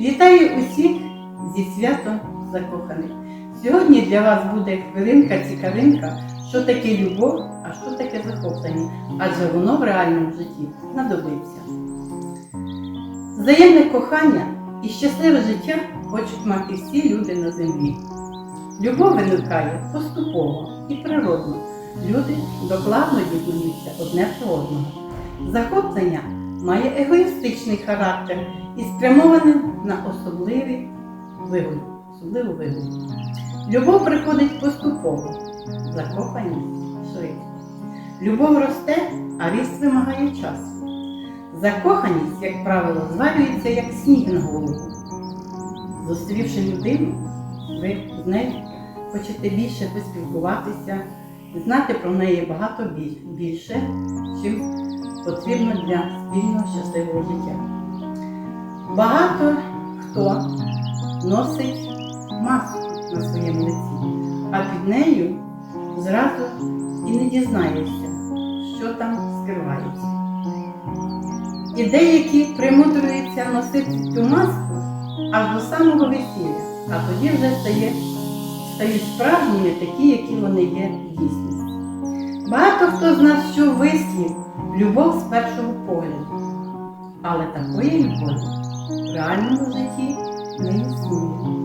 Вітаю усіх зі святом закоханих. Сьогодні для вас буде хвилинка цікавинка, що таке любов, а що таке захоплення, адже воно в реальному житті знадобиться. Взаємне кохання і щасливе життя хочуть мати всі люди на землі. Любов виникає поступово і природно. Люди докладно дізнаються одне про одного. Захоплення має егоїстичний характер і спрямоване на особливий вигоду, особливу вигоду. Любов приходить поступово, закоханість швидко. Любов росте, а ріст вимагає часу. Закоханість, як правило, звалюється як сніг на голову. Зустрівши людину, ви з нею хочете більше поспілкуватися, знати про неї багато більше, чим потрібно для спільного щасливого життя. Багато хто носить маску на своєму лиці, а під нею зразу і не дізнаєшся, що там скривається. І деякі примудрюються носити цю маску аж до самого весілля, а тоді вже стають справжніми такі, які вони є в дійсності. Багато хто з нас чув вислів любов з першого погляду. Але такої любові в реальному житті не існує.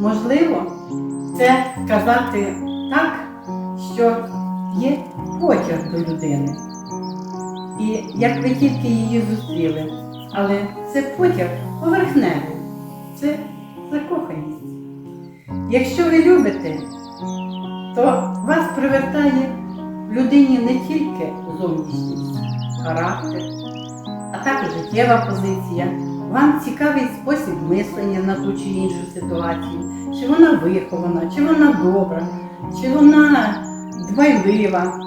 Можливо, це сказати так, що є потяг до людини. І як ви тільки її зустріли, але це потяг поверхневий, це закоханість. Якщо ви любите, то вас привертає в людині не тільки зовнішність, характер, а також життєва позиція. Вам цікавий спосіб мислення на ту чи іншу ситуацію, чи вона вихована, чи вона добра, чи вона дбайлива,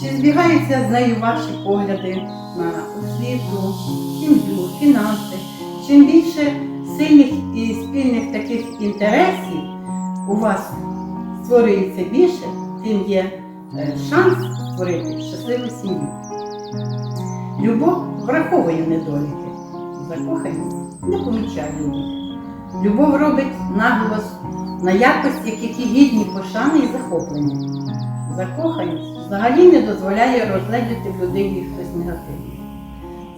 чи збігаються з нею ваші погляди на освіту, сім'ю, фінанси. Чим більше сильних і спільних таких інтересів у вас створюється більше, тим є е, шанс створити щасливу сім'ю. Любов враховує недоліки, закоханість не помічає їх. Любов робить наголос на якості, які гідні пошани і захоплення. Закоханість взагалі не дозволяє розгледіти в людині щось негативне.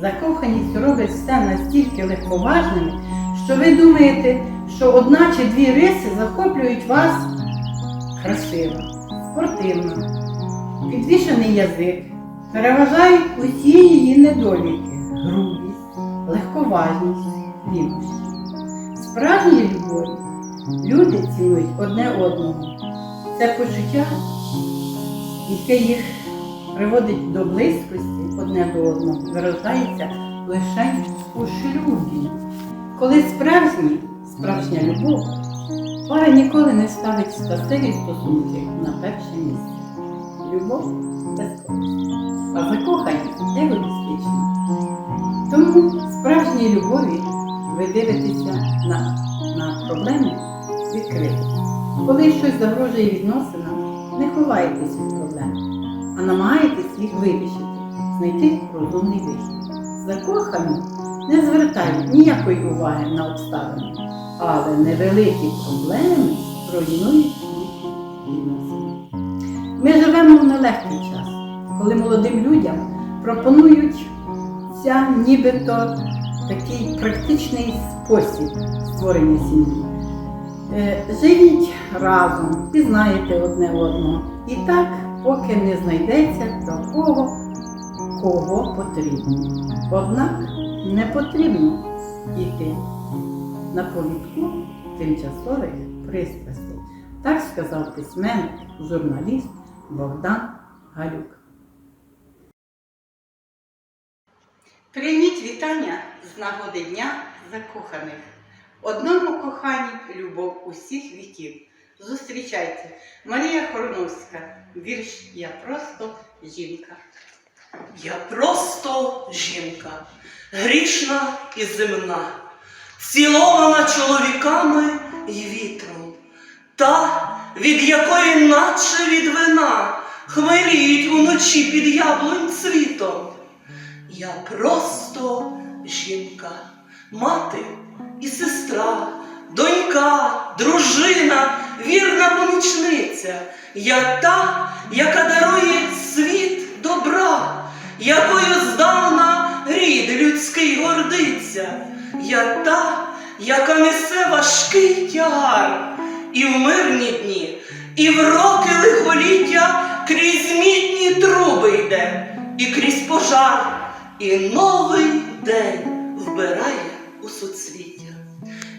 Закоханість робить все настільки легковажними, що ви думаєте, що одна чи дві риси захоплюють вас красиво, спортивно, підвішений язик, переважають усі її недоліки, грубість, легковажність, лінощі. Справжні любові люди цінують одне одного. Це почуття, яке їх приводить до близькості одне до одного, виражається лише у шлюбі. Коли справжні, справжня любов, пара ніколи не ставить щасливі стосунки на перше місце. Любов безкорисна, а закоханість егоїстична. Тому справжній любові ви дивитеся на, на проблеми відкрито. Коли щось загрожує відносинам, не ховайтесь від проблем, а намагайтесь їх вирішити, знайти розумний вихід. Закохані не звертають ніякої уваги на обставини, але невеликі проблеми руйнують їх відносини. Ми живемо в нелегкий час, коли молодим людям пропонуються нібито такий практичний спосіб створення сім'ї. Е, Живіть разом, пізнаєте одне одного. І так, поки не знайдеться такого, кого потрібно. Однак не потрібно йти на повідку тимчасових пристрастей. Так сказав письменник, журналіст Богдан Галюк. Прийміть вітання з нагоди Дня закоханих. Одному коханні любов усіх віків. Зустрічайте Марія Хорновська, вірш Я просто жінка. Я просто жінка, грішна і земна, цілована чоловіками і вітром, та, від якої наче від вина хмеліють уночі під яблунь цвітом. Я просто жінка, мати і сестра, донька, дружина, вірна помічниця. Я та, яка дарує світ добра, якою здавна рід людський гордиться. Я та, яка несе важкий тягар, і в мирні дні, і в роки лихоліття крізь мідні труби йде, і крізь пожар, і новий день вбирає у суцвіття.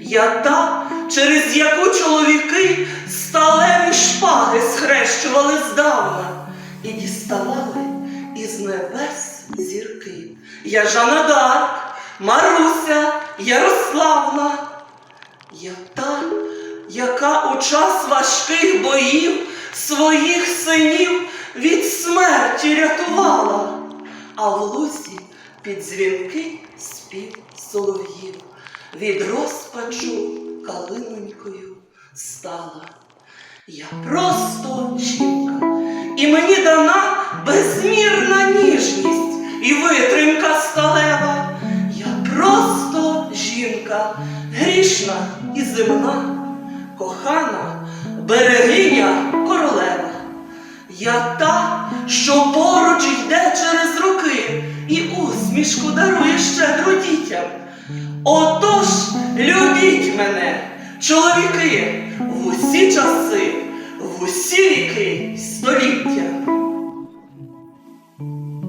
Я та, через яку чоловіки сталеві шпаги схрещували здавна і діставали із небес зірки. Я Жанна Дарк, Маруся, Ярославна. Я та, яка у час важких боїв своїх синів від смерті рятувала, а в лузі під дзвінки спів солов'їв, від розпачу калинонькою стала. Я просто жінка, і мені дана безмірна ніжність і витримка сталева жінка, грішна і земна, кохана, берегиня королева. Я та, що поруч йде через руки і усмішку дарує щедро дітям. Отож, любіть мене, чоловіки, в усі часи, в усі віки століття. thank you